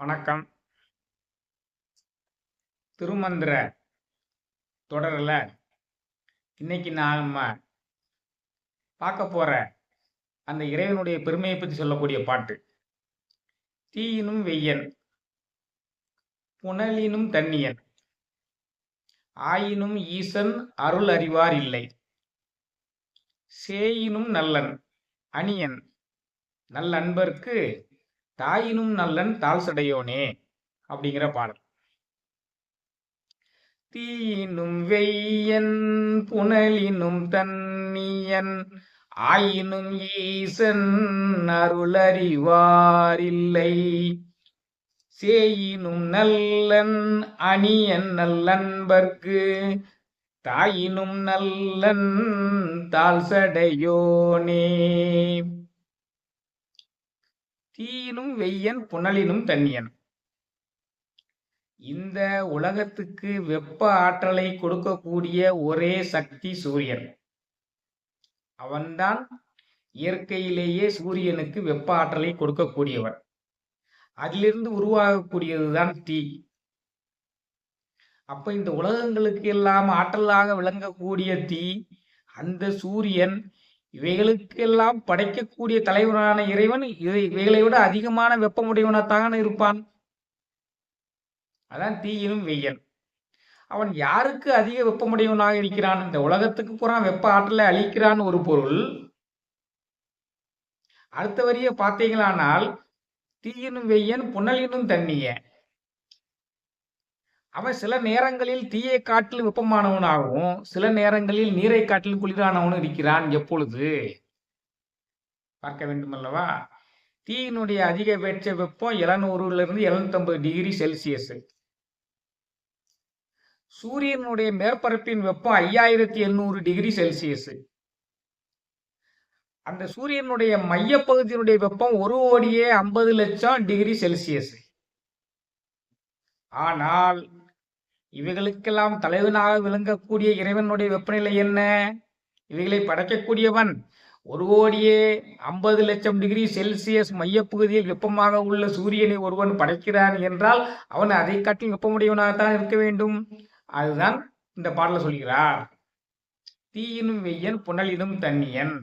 வணக்கம். திருமந்திர தொடரில் இன்னைக்கு நாம் பார்க்க போகிற அந்த இறைவனுடைய பெருமையை பற்றி சொல்லக்கூடிய பாட்டு. தீயினும் வெய்யன் புனலினும் தண்ணியன் ஆயினும் ஈசன் அருள் அறிவார் இல்லை. சேயினும் நல்லன் அணியன் நல்லன்பர்க்கு தாயினும் நல்லன் தாழ் சடையோனே அப்படிங்கிற பாடல். தீயினும் வெய்யன் புனலினும் தன்னியன் ஆயினும் ஈசன் அருளறிவாரில்லை. சேயினும் நல்லன் அணியன் நல்லன்பர்க்கு தாயினும் நல்லன் தாழ் சடையோனே. தீயினும் வெய்யன் புனலினும் தண்ணியன். இந்த உலகத்துக்கு வெப்ப ஆற்றலை கொடுக்கக்கூடிய ஒரே சக்தி சூரியன். அவன்தான் இயற்கையிலேயே சூரியனுக்கு வெப்ப ஆற்றலை கொடுக்கக்கூடியவன். அதிலிருந்து உருவாகக்கூடியதுதான் தீ. அப்ப இந்த உலகங்களுக்கு எல்லாம் ஆற்றலாக விளங்கக்கூடிய தீ அந்த சூரியன் இவைகளுக்கெல்லாம் படைக்கக்கூடிய தலைவனான இறைவன் இவை இவைகளை விட அதிகமான வெப்பமுடையவனத்தான் இருப்பான். அதான் தீயிலும் வெய்யன் அவன் யாருக்கு அதிக வெப்பமுடையவனாக இருக்கிறான்? இந்த உலகத்துக்கு பூரா வெப்ப ஆற்றலை அளிக்கிறான் ஒரு பொருள். அடுத்த வரிய பார்த்தீங்களானால் தீயினும் வெய்யன் புனலினும் தண்ணிய. அவன் சில நேரங்களில் தீயை காட்டில் வெப்பமானவனாகவும் சில நேரங்களில் நீரை காட்டில் குளிரானவனும் இருக்கிறான் எப்பொழுது? பார்க்க வேண்டும் அல்லவா தீயினுடைய அதிகபட்ச வெப்பம் எழுநூறுல இருந்து எழுநூத்தி ஐம்பது டிகிரி செல்சியஸ். சூரியனுடைய மேற்பரப்பின் வெப்பம் ஐயாயிரத்தி எண்ணூறு டிகிரி செல்சியஸ். அந்த சூரியனுடைய மையப்பகுதியினுடைய வெப்பம் ஒரு கோடியே ஐம்பது லட்சம் டிகிரி செல்சியஸ். ஆனால் இவைகளுக்கெல்லாம் தலைவனாக விளங்கக்கூடிய இறைவனுடைய வெப்பநிலை என்ன? இவைகளை படைக்கக்கூடியவன் ஒரு கோடியே ஐம்பது லட்சம் டிகிரி செல்சியஸ் மையப்பகுதியில் வெப்பமாக உள்ள சூரியனை ஒருவன் படைக்கிறான் என்றால் அவன் அதை காட்டில் வெப்பமுடையவனாகத்தான் இருக்க வேண்டும். அதுதான் இந்த பாடல சொல்கிறார். தீயினும் வெய்யன் புனலினும் தண்ணியன்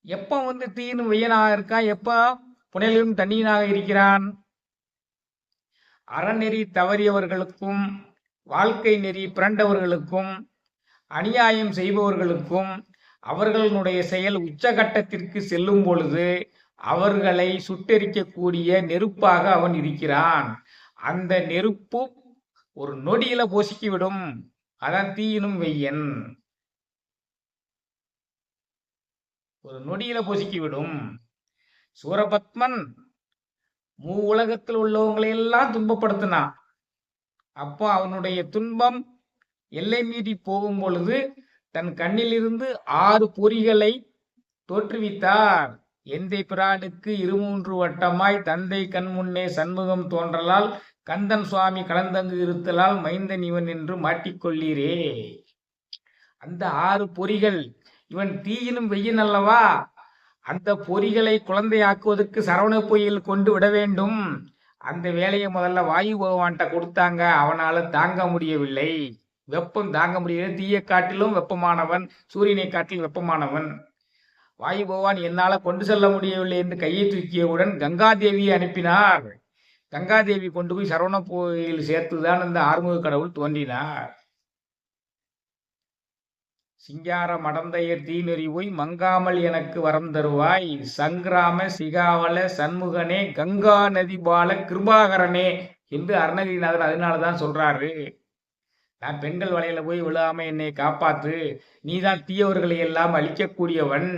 எப்ப வந்து தீயினும் வெய்யனாக இருக்கான்? எப்ப? புனலிலும் தண்ணியனாக இருக்கிறான். அறநெறி தவறியவர்களுக்கும் வாழ்க்கை நெறி பிறண்டவர்களுக்கும் அநியாயம் செய்பவர்களுக்கும் அவர்களுடைய செயல் உச்சகட்டத்திற்கு செல்லும் பொழுது அவர்களை சுட்டெரிக்கக்கூடிய நெருப்பாக அவன் இருக்கிறான். அந்த நெருப்பு ஒரு நொடியில பொசுக்கிவிடும். அதான் தீயினும் வெய்யன். ஒரு நொடியில பொசுக்கிவிடும். சூரபத்மன் மூ உலகத்தில் உள்ளவங்களை எல்லாம் துன்பப்படுத்தினான் அப்போ அவனுடைய துன்பம் எல்லை மீறி போகும் பொழுது தன் கண்ணிலிருந்து ஆறு பொறிகளை தோற்றுவித்தார். எந்தை பிரானுக்கு இருமூன்று வட்டமாய் தந்தை கண் முன்னே சண்முகம் தோன்றலால் கந்தன் சுவாமி கலந்தங்கு இருத்தலால் மைந்தன் இவன் என்று மாட்டிக்கொள்ளீரே அந்த ஆறு பொறிகள் இவன் தீயினும் வெய்யன் அல்லவா? அந்த பொறிகளை குழந்தையாக்குவதற்கு சரவண பொய்யில் கொண்டு விட வேண்டும். அந்த வேலையை முதல்ல வாயு பகவான்கிட்ட கொடுத்தாங்க. அவனால தாங்க முடியவில்லை. வெப்பம் தாங்க முடியவில்லை. தீயை காட்டிலும் வெப்பமானவன் சூரியனை காட்டிலும் வெப்பமானவன். வாயு பகவான் என்னால கொண்டு செல்ல முடியவில்லை என்று கையை தூக்கியவுடன் கங்காதேவியை அனுப்பினார். கங்காதேவி கொண்டு போய் சரவண கோயில் சேர்த்துதான் இந்த ஆறுமுக கடவுள் தோன்றினார். சிங்கார மடந்தையர் தீநெறி போய் மங்காமல் எனக்கு வரம் தருவாய். சங்கிராம சிகாவல சண்முகனே கங்கா நதி பால கிருபாகரனே என்று அருணகிரிநாதர் அதனாலதான் சொல்றாரு. நான் பெண்கள் வலையில போய் விழாம என்னை காப்பாத்து நீதான் தீயவர்களை எல்லாம் அழிக்கக்கூடியவன்.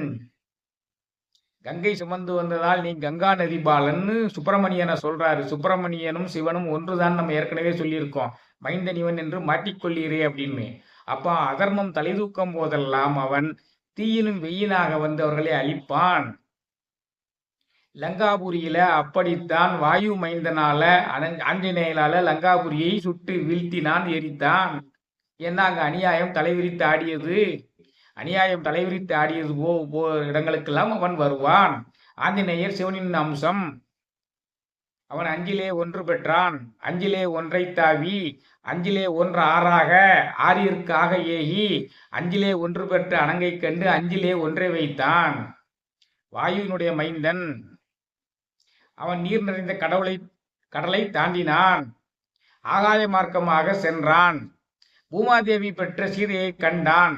கங்கை சுமந்து வந்ததால் நீ கங்கா நதி பாலன்னு சுப்பிரமணியனை சொல்றாரு. சுப்பிரமணியனும் சிவனும் ஒன்றுதான் நம்ம ஏற்கனவே சொல்லியிருக்கோம். மைந்தனிவன் என்று மாட்டிக்கொள்ளீரே அப்படின்னு. அப்போ அதர்மம் தலை தூக்கும் போதெல்லாம் அவன் தீயிலும் வெயிலாக வந்து அவர்களை அழிப்பான். லங்காபுரியில அப்படித்தான் வாயு மைந்தனால ஆஞ்சநேயனால லங்காபுரியை சுட்டு வீழ்த்தினான் எரித்தான். ஏன்னா அங்க அநியாயம்? தலைவிரித்து ஆடியது. அநியாயம் தலைவிரித்து ஆடியது போ போ இடங்களுக்கெல்லாம் அவன் வருவான். ஆஞ்சநேயர் சிவனின் அம்சம். அவன் அஞ்சிலே ஒன்று பெற்றான். அஞ்சிலே ஒன்றை தாவி அஞ்சிலே ஒன்று ஆறாக ஆறியிற்காக ஏகி அஞ்சிலே ஒன்று பெற்று அணங்கை கண்டு அஞ்சிலே ஒன்றை வைத்தான். வாயுவினுடைய மைந்தன் அவன் நீர் நிறைந்த கடவுளை கடலை தாண்டினான். ஆகாய மார்க்கமாக சென்றான். பூமாதேவி பெற்ற சீதையை கண்டான்.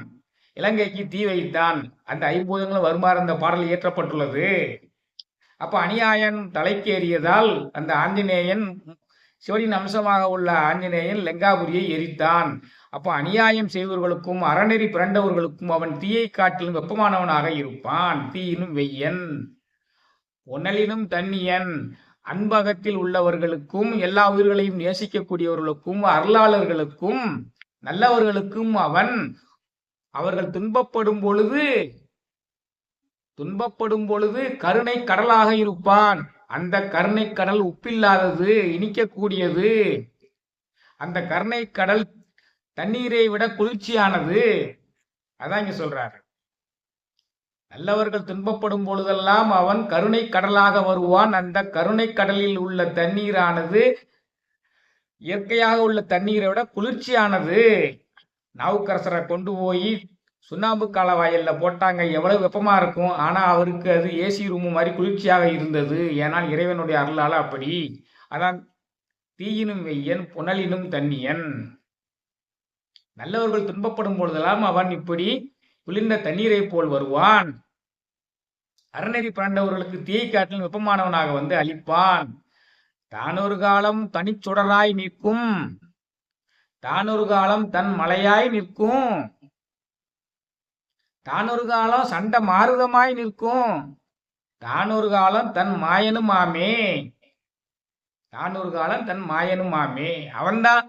இலங்கைக்கு தீ வைத்தான். அந்த ஐம்பூதங்களும் வருமாறு அந்த பாடல் இயற்றப்பட்டுள்ளது. அப்ப அநியாயன் தலைக்கேறியதால் அந்த ஆஞ்சநேயன் சிவனின் அம்சமாக உள்ள ஆஞ்சநேயன் லெங்காபுரியை எரித்தான். அப்போ அநியாயம் செய்தவர்களுக்கும் அறநெறி பிறண்டவர்களுக்கும் அவன் தீயை காட்டிலும் வெப்பமானவனாக இருப்பான். தீயினும் வெய்யன் ஒன்னலினும் தன்னியன். அன்பகத்தில் உள்ளவர்களுக்கும் எல்லா உயிர்களையும் நேசிக்கக்கூடியவர்களுக்கும் அருளாளர்களுக்கும் நல்லவர்களுக்கும் அவன் அவர்கள் துன்பப்படும் பொழுது துன்பப்படும் பொழுது கருணை கடலாக இருப்பான். அந்த கருணை கடல் உப்பில்லாதது இனிக்கக்கூடியது. அந்த கருணை கடல் தண்ணீரை விட குளிர்ச்சியானது. அதான் இங்க சொல்றாரு. நல்லவர்கள் துன்பப்படும் பொழுதெல்லாம் அவன் கருணை கடலாக வருவான். அந்த கருணை கடலில் உள்ள தண்ணீரானது இயற்கையாக உள்ள தண்ணீரை விட குளிர்ச்சியானது. நாவுக்கரசரை கொண்டு போய் சுண்ணாம்பு காலவாயல்ல போட்டாங்க எவ்வளவு வெப்பமாக இருக்கும்? ஆனால் அவருக்கு அது ஏசி ரூமு மாதிரி குளிர்ச்சியாக இருந்தது. ஏனால் இறைவனுடைய அருளால் அப்படி. அதான் தீயினும் வெய்யன் புனலினும் தண்ணியன். நல்லவர்கள் துன்பப்படும் பொழுதெல்லாம் அவன் இப்படி குளிர்ந்த தண்ணீரை போல் வருவான். அறநெறி பிறந்தவர்களுக்கு தீயை காட்டிலும் வெப்பமானவனாக வந்து அளிப்பான். தானொரு காலம் தனிச்சுடராய் நிற்கும். தானொரு காலம் தன் மலையாய் நிற்கும். தானொரு காலம் சண்டை மாறுதமாய் நிற்கும். தானொரு காலம் தன் மாயனும் ஆமே தானொரு காலம் தன் மாயனும் ஆமே அவன்தான்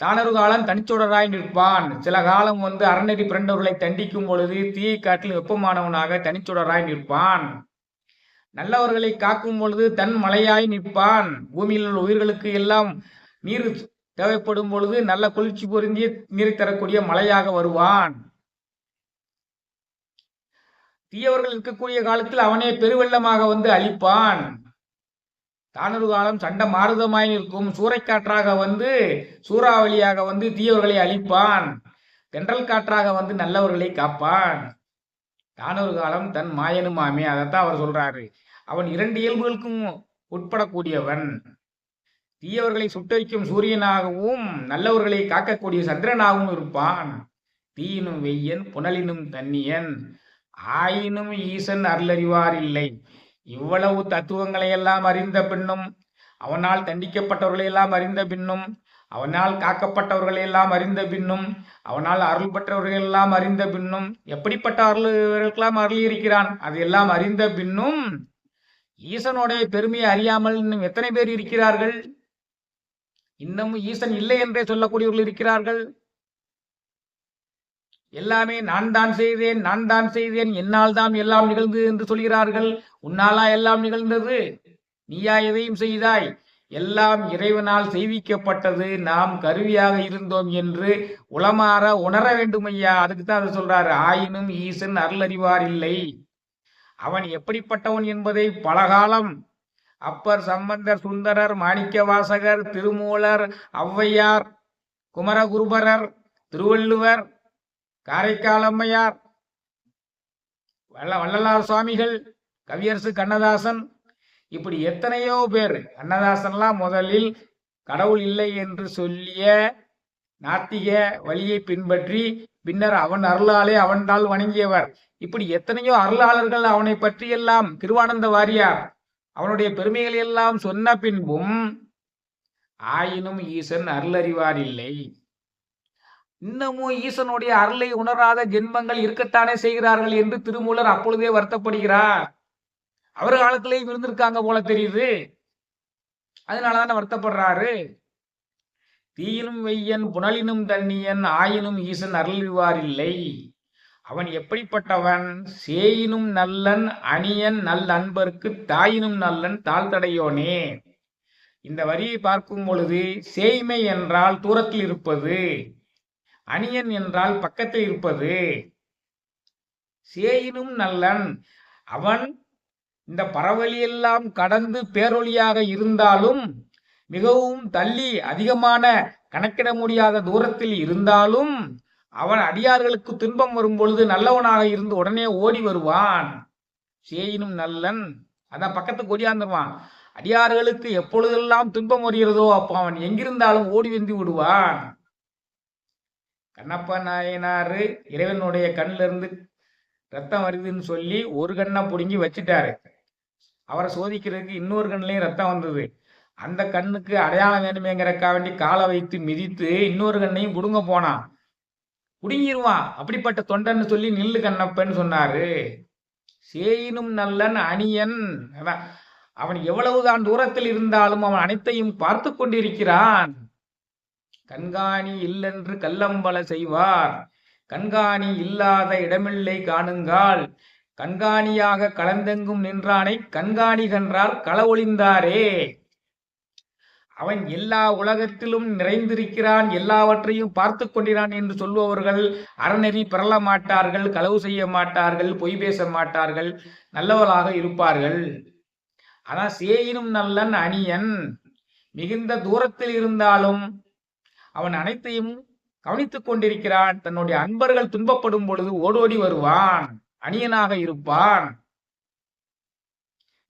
தானொரு காலம் தனிச்சுடராய் நிற்பான். சில காலம் வந்து அறநெறி பிறண்டவர்களை தண்டிக்கும் பொழுது தீயை காட்டில் வெப்பமானவனாக தனிச்சுடராய் நிற்பான். நல்லவர்களை காக்கும் பொழுது தன் மலையாய் நிற்பான். பூமியில் உள்ள உயிர்களுக்கு எல்லாம் நீர் தேவைப்படும் பொழுது நல்ல குளிர்ச்சி பொருந்திய நீரை தரக்கூடிய மலையாக வருவான். தீயவர்கள் இருக்கக்கூடிய காலத்தில் அவனே பெருவெள்ளமாக வந்து அழிப்பான். தானொரு காலம் சண்டை மாறுதமாய் நிற்கும். சூறைக்காற்றாக வந்து சூறாவளியாக வந்து தீயவர்களை அழிப்பான். தென்றல் காற்றாக வந்து நல்லவர்களை காப்பான். தானொரு காலம் தன் மாயனுமாமே அதைத்தான் அவர் சொல்றாரு. அவன் இரண்டு இயல்புகளுக்கும் உட்படக்கூடியவன். தீயவர்களை சுட்டரிக்கும் சூரியனாகவும் நல்லவர்களை காக்கக்கூடிய சந்திரனாகவும் இருப்பான். தீயினும் வெய்யன் புனலினும் தன்னியன். ஆயினும் ஈசன் அருளறிவார் இல்லை இவ்வளவு தத்துவங்களை எல்லாம் அறிந்த பின்னும் அவனால் தண்டிக்கப்பட்டவர்களை எல்லாம் அறிந்த பின்னும் அவனால் காக்கப்பட்டவர்களை எல்லாம் அறிந்த பின்னும் அவனால் அருள் பெற்றவர்கள் எல்லாம் அறிந்த பின்னும் எப்படிப்பட்ட அருள்களுக்கெல்லாம் அருள் இருக்கிறான் அது எல்லாம் அறிந்த பின்னும் ஈசனுடைய பெருமையை அறியாமல் இன்னும் எத்தனை பேர் இருக்கிறார்கள்? இன்னமும் ஈசன் இல்லை என்றே சொல்லக்கூடியவர்கள் இருக்கிறார்கள்? எல்லாமே நான் தான் செய்தேன் நான் தான் செய்தேன் என்னால் தான் எல்லாம் நிகழ்ந்தது என்று சொல்கிறார்கள். உன்னாலா எல்லாம் நிகழ்ந்தது? நீயா எதையும் செய்தாய்? எல்லாம் இறைவனால் செய்விக்கப்பட்டது. நாம் கருவியாக இருந்தோம் என்று உளமாற உணர வேண்டும் ஐயா அதுக்கு தான் அதை சொல்றாரு. ஆயினும் ஈசன் அருளறிவார் இல்லை. அவன் எப்படிப்பட்டவன் என்பதை பலகாலம் அப்பர் சம்பந்தர் சுந்தரர் மாணிக்க வாசகர் திருமூலர் ஔவையார் குமரகுருபரர் திருவள்ளுவர் காரைக்கால் அம்மையார் வல்ல வள்ளலார் சுவாமிகள் கவியரசு கண்ணதாசன் இப்படி எத்தனையோ பேர். கண்ணதாசன்லாம் முதலில் கடவுள் இல்லை என்று சொல்லிய நாத்திக வழியை பின்பற்றி பின்னர் அவன் அருளாலே அவன்றால் வணங்கியவர். இப்படி எத்தனையோ அருளாளர்கள் அவனை பற்றியெல்லாம் திருவானந்த வாரியார் அவனுடைய பெருமைகளை எல்லாம் சொன்ன பின்பும் ஆயினும் ஈசன் அருளறிவார் இல்லை. இன்னமும் ஈசனுடைய அருளை உணராத ஜென்மங்கள் இருக்கத்தானே செய்கிறார்கள் என்று திருமூலர் அப்பொழுதே வருத்தப்படுகிறார். அவர் காலத்திலேயும் இருந்திருக்காங்க போல தெரியுது. அதனாலதான் வருத்தப்படுறாரு. தீயினும் வெய்யன் புனலினும் தண்ணியன் ஆயினும் ஈசன் அருள்வார் இல்லை. அவன் எப்படிப்பட்டவன்? சேயினும் நல்லன் அணியன் நல் அன்பருக்கு தாயினும் நல்லன் தாழ்த்தடையோனே இந்த வரியை பார்க்கும் பொழுது சேய்மை என்றால் தூரத்தில் இருப்பது. அணியன் என்றால் பக்கத்தில் இருப்பது. சேயினும் நல்லன். அவன் இந்த பரவலியெல்லாம் கடந்து பேரொழியாக இருந்தாலும் மிகவும் தள்ளி அதிகமான கணக்கிட முடியாத தூரத்தில் இருந்தாலும் அவன் அடியார்களுக்கு துன்பம் வரும் பொழுது நல்லவனாக இருந்து உடனே ஓடி வருவான். சேயினும் நல்லன். அதான் பக்கத்துக்கு கொடியாந்துருவான் அடியார்களுக்கு எப்பொழுதெல்லாம் துன்பம் வருகிறதோ அப்போ அவன் எங்கிருந்தாலும் ஓடி வந்து விடுவான். கண்ணப்ப நாயனாரு இறைவனுடைய கண்ணில இருந்து ரத்தம் வருதுன்னு சொல்லி ஒரு கண்ணை பிடுங்கி வச்சுட்டாரு. அவரை சோதிக்கிறதுக்கு இன்னொரு கண்ணிலையும் ரத்தம் வந்தது. அந்த கண்ணுக்கு அடையாளம் வேணுமேங்கிறக்கா வேண்டி காலை வைத்து மிதித்து இன்னொரு கண்ணையும் புடுங்க போனான். புடுங்கிருவான். அப்படிப்பட்ட தொண்டன்னு சொல்லி நில்லு கண்ணப்பன்னு சொன்னாரு. சேயினும் நல்லன் அணியன். அதான். அவன் எவ்வளவுதான் தூரத்தில் இருந்தாலும் அவன் அனைத்தையும் பார்த்து கொண்டிருக்கிறான். கண்காணி இல்லென்று கல்லம்பல செய்வார். கண்காணி இல்லாத இடமில்லை காணுங்கால். கண்காணியாக கலந்தெங்கும் நின்றானை கண்காணி கன்றால் களவொழிந்தாரே அவன் எல்லா உலகத்திலும் நிறைந்திருக்கிறான் எல்லாவற்றையும் பார்த்து கொண்டிறான் என்று சொல்பவர்கள் அறநெறி பெறல மாட்டார்கள் களவு செய்ய மாட்டார்கள் பொய் பேச மாட்டார்கள் நல்லவளாக இருப்பார்கள். ஆனால் சேயினும் நல்லன் அணியன். மிகுந்த தூரத்தில் இருந்தாலும் அவன் அனைத்தையும் கவனித்துக் கொண்டிருக்கிறான். தன்னுடைய அன்பர்கள் துன்பப்படும் பொழுது ஓடோடி வருவான். அணியனாக இருப்பான்.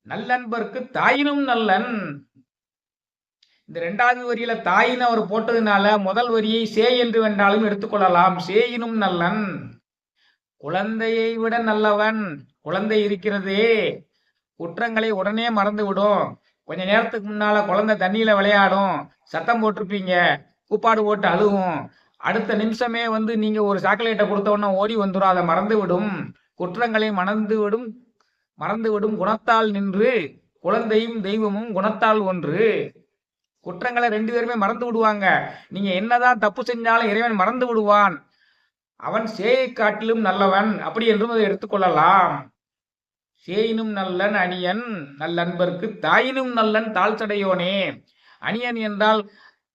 நல்லன்பருக்கு தாயினும் நல்லன். இந்த இரண்டாவது வரியில தாயின்னு அவர் போட்டதுனால முதல் வரியை சே என்று வேண்டாலும் எடுத்துக்கொள்ளலாம் சேயினும் நல்லன். குழந்தையை விட நல்லவன். குழந்தை இருக்கிறதே. குற்றங்களை உடனே மறந்து விடும் கொஞ்ச நேரத்துக்கு முன்னால குழந்தை தண்ணியில விளையாடும். சத்தம் போட்டிருப்பீங்க. கூப்பாடு போட்டு அழுகும். அடுத்த நிமிஷமே வந்து நீங்க ஒரு சாக்லேட்டை கொடுத்த உடனே ஓடி வந்துடும் அதை மறந்து விடும். குற்றங்களை மறந்து விடும். மறந்து விடும் குணத்தால் நின்று. குழந்தையும் தெய்வமும் குணத்தால் ஒன்று. குற்றங்களை ரெண்டு பேருமே மறந்து விடுவாங்க. நீங்க என்னதான் தப்பு செஞ்சாலும் இறைவன் மறந்து விடுவான். அவன் சேயை காட்டிலும் நல்லவன். அப்படி என்றும் அதை எடுத்துக்கொள்ளலாம் சேயினும் நல்லன் அணியன் நல்லன்பர்க்கு தாயினும் நல்லன் தாழ் சடையோனே அணியன் என்றால்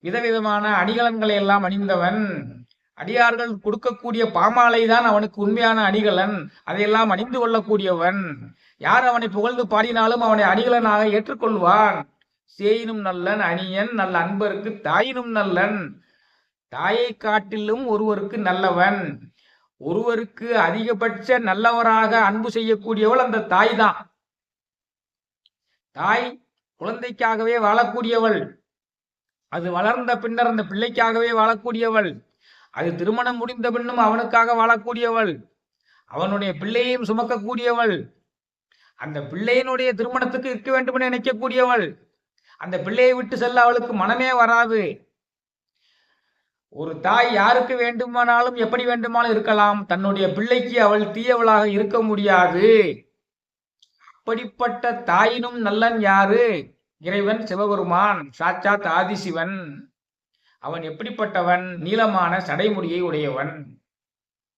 விதவிதமான அணிகலன்களை எல்லாம் அணிந்தவன். அடியார்கள் கொடுக்கக்கூடிய பாமாலை தான் அவனுக்கு உண்மையான அணிகலன் அதையெல்லாம் அணிந்து கொள்ளக்கூடியவன். யார் அவனை புகழ்ந்து பாடினாலும் அவனை அணிகலனாக ஏற்றுக்கொள்வான். சேயினும் நல்லன் அணியன் நல்ல அன்பருக்கு தாயினும் நல்லன். தாயை காட்டிலும் ஒருவருக்கு நல்லவன். ஒருவருக்கு அதிகபட்ச நல்லவராக அன்பு செய்யக்கூடியவள் அந்த தாய் தான். தாய் குழந்தைக்காகவே வாழக்கூடியவள். அது வளர்ந்த பின்னர் அந்த பிள்ளைக்காகவே வாழக்கூடியவள். அது திருமணம் முடிந்த பின்னும் அவனுக்காக வாழக்கூடியவள். அவனுடைய பிள்ளையையும் சுமக்கக்கூடியவள். அந்த பிள்ளையினுடைய திருமணத்துக்கு இருக்க வேண்டும் என நினைக்கக்கூடியவள். அந்த பிள்ளையை விட்டு செல்ல அவளுக்கு மனமே வராது. ஒரு தாய் யாருக்கு வேண்டுமானாலும் எப்படி வேண்டுமானாலும் இருக்கலாம். தன்னுடைய பிள்ளைக்கு அவள் தீயவளாக இருக்க முடியாது. அப்படிப்பட்ட தாயினும் நல்லன் யாரு? இறைவன் சிவபெருமான் சாட்சாத் ஆதிசிவன். அவன் எப்படிப்பட்டவன்? நீளமான சடைமுடியை உடையவன்.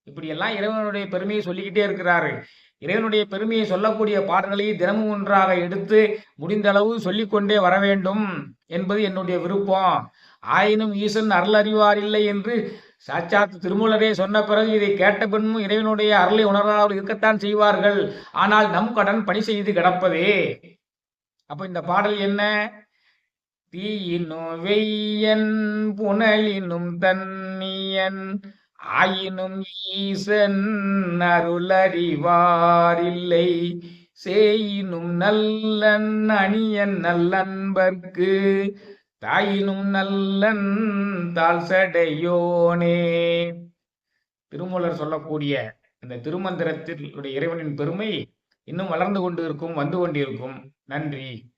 இப்படியெல்லாம் இறைவனுடைய பெருமையை சொல்லிக்கிட்டே இருக்கிறாரு. இறைவனுடைய பெருமையை சொல்லக்கூடிய பாடல்களை தினமும் ஒன்றாக எடுத்து முடிந்த அளவு சொல்லிக்கொண்டே வர வேண்டும் என்பது என்னுடைய விருப்பம். ஆயினும் ஈசன் அருள் அறிவார் இல்லை என்று சாட்சாத் திருமூலரே சொன்ன பிறகு இதை கேட்ட பின்பும் இறைவனுடைய அருளை உணராமல் இருக்கத்தான் செய்வார்கள். ஆனால் நம் கடன் பணி செய்து கிடப்பதே. அப்ப இந்த பாடல் என்ன? தீயினும் வெய்யன் புனலினும் தன்னியன் ஆயினும் ஈசன் அருளறிவாரில்லை. சேயினும் நல்லன் அணியன் நல்லன்பர்க்கு தாயினும் நல்லன் தாழ் சடையோனே திருமூலர் சொல்லக்கூடிய இந்த திருமந்திரத்தில் இறைவனின் பெருமை இன்னும் வளர்ந்து கொண்டு இருக்கும் வந்து கொண்டிருக்கும். நன்றி.